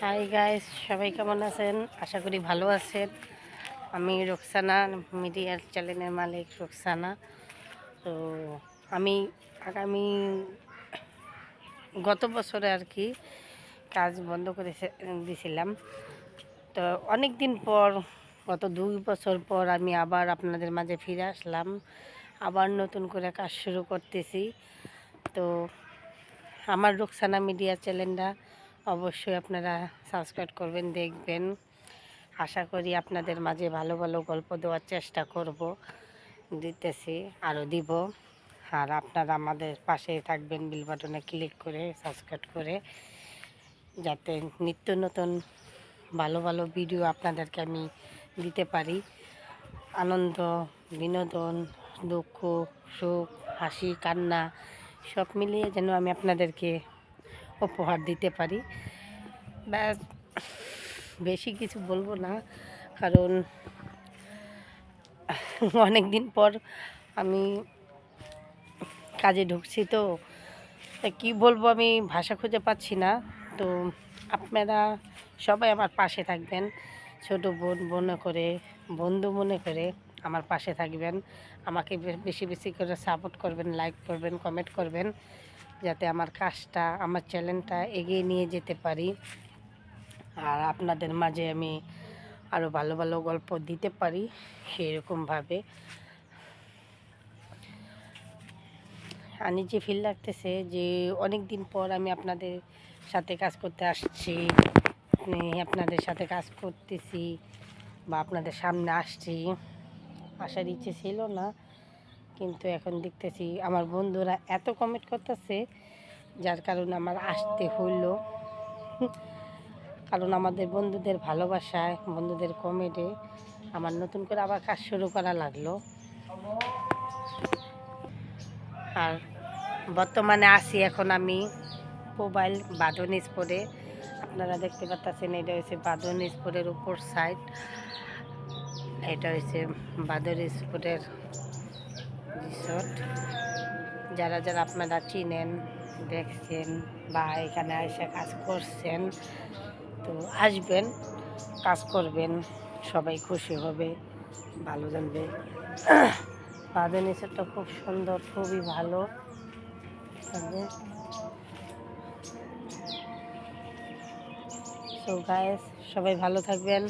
Hi guys সবাই কেমন আছেন? আশা করি ভালো আছেন। আমি রোকসানা, মিডিয়ার চ্যানেলের মালিক রোকসানা। তো আমি আগামী গত বছরে আর কি কাজ বন্ধ করে দিয়েছিলাম তো অনেক দিন পর, গত দুই বছর পর আমি আবার আপনাদের মাঝে ফিরে আসলাম। আবার নতুন করে কাজ শুরু করতেছি। তো আমার রোকসানা মিডিয়া চ্যানেলটা অবশ্যই আপনারা সাবস্ক্রাইব করবেন, দেখবেন। আশা করি আপনাদের মাঝে ভালো ভালো গল্প দেওয়ার চেষ্টা করব, দিতেছি আরও দিব। আর আপনারা আমাদের পাশে থাকবেন বিল বাটনে ক্লিক করে সাবস্ক্রাইব করে, যাতে নিত্য নতুন ভালো ভালো ভিডিও আপনাদেরকে আমি দিতে পারি। আনন্দ, বিনোদন, দুঃখ, সুখ, হাসি, কান্না, সব মিলিয়ে যেন আমি আপনাদেরকে উপহার দিতে পারি। ব্যাস, বেশি কিছু বলব না, কারণ অনেক দিন পর আমি কাজে ঢুকছি তো কী বলব আমি ভাষা খুঁজে পাচ্ছি না। তো আপনারা সবাই আমার পাশে থাকবেন, ছোট বোন মনে করে, বন্ধু মনে করে আমার পাশে থাকবেন। আমাকে বেশি বেশি করে সাপোর্ট করবেন লাইক করবেন কমেন্ট করবেন। যাতে আমার কাজটা, আমার চ্যানেলটা এগিয়ে নিয়ে যেতে পারি। আর আপনাদের মাঝে আমি আরও ভালো ভালো গল্প দিতে পারি সেরকমভাবে আর নিজে ফিল লাগতেছে যে অনেক দিন পর আমি আপনাদের সাথে কাজ করতে আসছি আপনি আপনাদের সাথে কাজ করতেছি বা আপনাদের সামনে আসছি। আসার ইচ্ছে ছিল না। কিন্তু এখন দেখতেছি আমার বন্ধুরা এত কমেন্ট করতেছে, যার কারণে আমার আসতে হইল। কারণ আমাদের বন্ধুদের ভালোবাসায়, বন্ধুদের কমেন্টে আমার নতুন করে আবার কাজ শুরু করা লাগল। আর বর্তমানে আছি এখন আমি মোবাইল বাদন স্পোর্টে আপনারা দেখতে পাচ্ছেন, এটা হচ্ছে বাদন স্পোর্টের উপর সাইড এটা হচ্ছে বাদর স্পোর্টের রিসোর্ট যারা যারা আপনারা চিনেন, দেখছেন বা এখানে এসে কাজ করছেন, তো আসবেন, কাজ করবেন, সবাই খুশি হবে, ভালো জানবে বাদন রিসোর্টটা খুব সুন্দর, খুবই ভালো। তো গায়েস সবাই ভালো থাকবেন,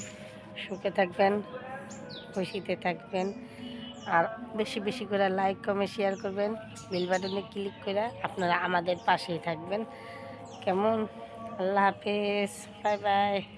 সুখে থাকবেন, খুশিতে থাকবেন। আর বেশি বেশি করে লাইক কমে শেয়ার করবেন। বেল বাটনে ক্লিক করে আপনারা আমাদের পাশেই থাকবেন। কেমন? আল্লাহ হাফেজ। Bye bye